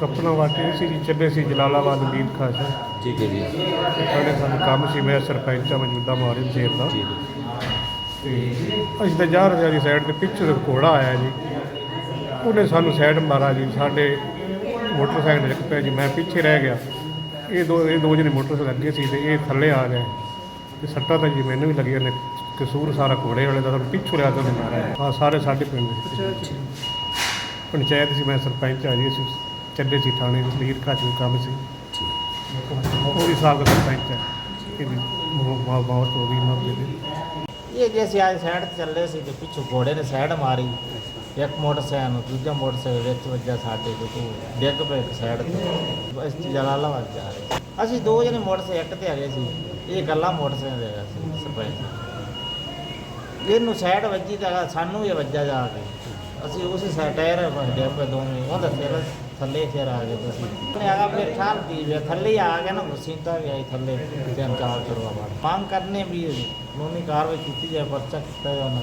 ਕਪਨਾ ਵਾਟੀ ਸੀ ਜੀ ਚੱਲੇ ਸੀ ਜਲਾਲਾਬਾਦ ਮੀਰ ਖਾਸ ਠੀਕ ਹੈ ਜੀ। ਸਾਡੇ ਸਾਨੂੰ ਕੰਮ ਸੀ ਮੈਂ ਸਰਪੰਚ ਆ ਮੌਜੂਦਾ ਮਾਰਨ ਸ਼ੇਰ ਦਾ। ਠੀਕ ਤੇ ਅਸੀਂ ਤਾਂ ਜਾ ਰਹੇ ਸੀ ਸਾਈਡ ਤੇ ਪਿੱਛੇ ਤੋਂ ਘੋੜਾ ਆਇਆ ਜੀ ਉਹਨੇ ਸਾਨੂੰ ਸਾਈਡ ਮਾਰਾ ਜੀ ਸਾਡੇ ਮੋਟਰਸਾਈਕਲ ਇੱਕ ਪਿਆ ਜੀ ਮੈਂ ਪਿੱਛੇ ਰਹਿ ਗਿਆ। ਇਹ ਦੋ ਇਹ ਦੋ ਜਣੇ ਮੋਟਰਸਾਈਕਲ ਅੱਗੇ ਸੀ ਤੇ ਇਹ ਥੱਲੇ ਆ ਗਏ। ਤੇ ਸੱਟਾਂ ਤਾਂ ਜੀ ਮੈਨੂੰ ਵੀ ਲੱਗੀਆਂ ਨੇ ਕਸੂਰ ਸਾਰਾ ਘੋੜੇ ਵਾਲੇ ਦਾ ਪਿੱਛੋਂ ਲਿਆ ਤਾਂ ਮਾਰਿਆ। ਆ ਸਾਰੇ ਸਾਡੇ ਪਿੰਡ ਦੇ। ਪੰਚਾਇਤ ਸੀ, ਮੈਂ ਸਰਪੰਚ ਆ ਜੀ, ਅਸੀਂ ਚੱਲੇ ਸੀ ਥਾਣੇ ਲੀਰ ਕਾਚ ਕੰਮ ਸੀ। ਉਹ ਵੀ ਸਾਹਿਬ ਦਾ ਸਰਪੰਚ ਹੈ ਇਹਦੀ ਮਾਂ ਬਹੁਤ ਹੋ ਗਈ ਮੌਕੇ ਤੇ ਇਹ ਜੇ ਅਸੀਂ ਸਾਈਡ ਤੇ ਚੱਲੇ ਸੀ ਤੇ ਪਿੱਛੋਂ ਘੋੜੇ ਨੇ ਸਾਈਡ ਮਾਰੀ। ਇੱਕ ਮੋਟਰਸਾਈਕਲ ਨੂੰ ਦੂਜਾ ਮੋਟਰਸਾਈਕਲ ਵਿੱਚ ਵੱਜਾ ਸਾਡੇ ਤੇ, ਤੂੰ ਡਿੱਗ ਪਏ ਇੱਕ ਸਾਈਡ ਤੇ। ਅਸੀਂ ਜਲਾਲਾਬਾਦ ਜਾ ਰਹੇ ਅਸੀਂ ਦੋ ਜਣੇ ਮੋਟਰਸਾਈਕਲ ਤੇ ਆ ਗਏ ਸੀ। ਇਹ ਗੱਲਾਂ ਮੋਟਰਸਾਈਕਲ ਤੇ ਹੈਗਾ ਸੀ, ਸਰਪੰਚ। ਇਹਨੂੰ ਸਾਈਡ ਵੱਜੀ ਤਾਂ ਸਾਨੂੰ ਵੀ ਵੱਜਾ ਜਾ ਕੇ। ਅਸੀਂ ਉਸੇ ਸਾਈਡ ਟਾਇਰ ਡਿੱਗ ਪਏ ਦੋਵੇਂ। ਉਹਦਾ ਸਿਰ ਥੱਲੇ ਫਿਰ ਆ ਗਏ ਤੁਸੀਂ। ਉਹਨੇ ਆਗਾ ਫਿਰ ਖਾਲ ਪੀ ਗਿਆ ਥੱਲੇ ਆ ਗਿਆ ਨਾ ਮਸੀਤਾ ਗਿਆ ਸੀ ਥੱਲੇ। ਤਿੰਨ ਚਾਰ ਕਰਵਾ ਬਾਅਦ ਮੰਗ ਕਰਨੇ ਵੀ ਕਾਨੂੰਨੀ ਕਾਰਵਾਈ ਕੀਤੀ ਜਾਏ, ਪਰਚਾ ਕੀਤਾ ਜਾਣਾ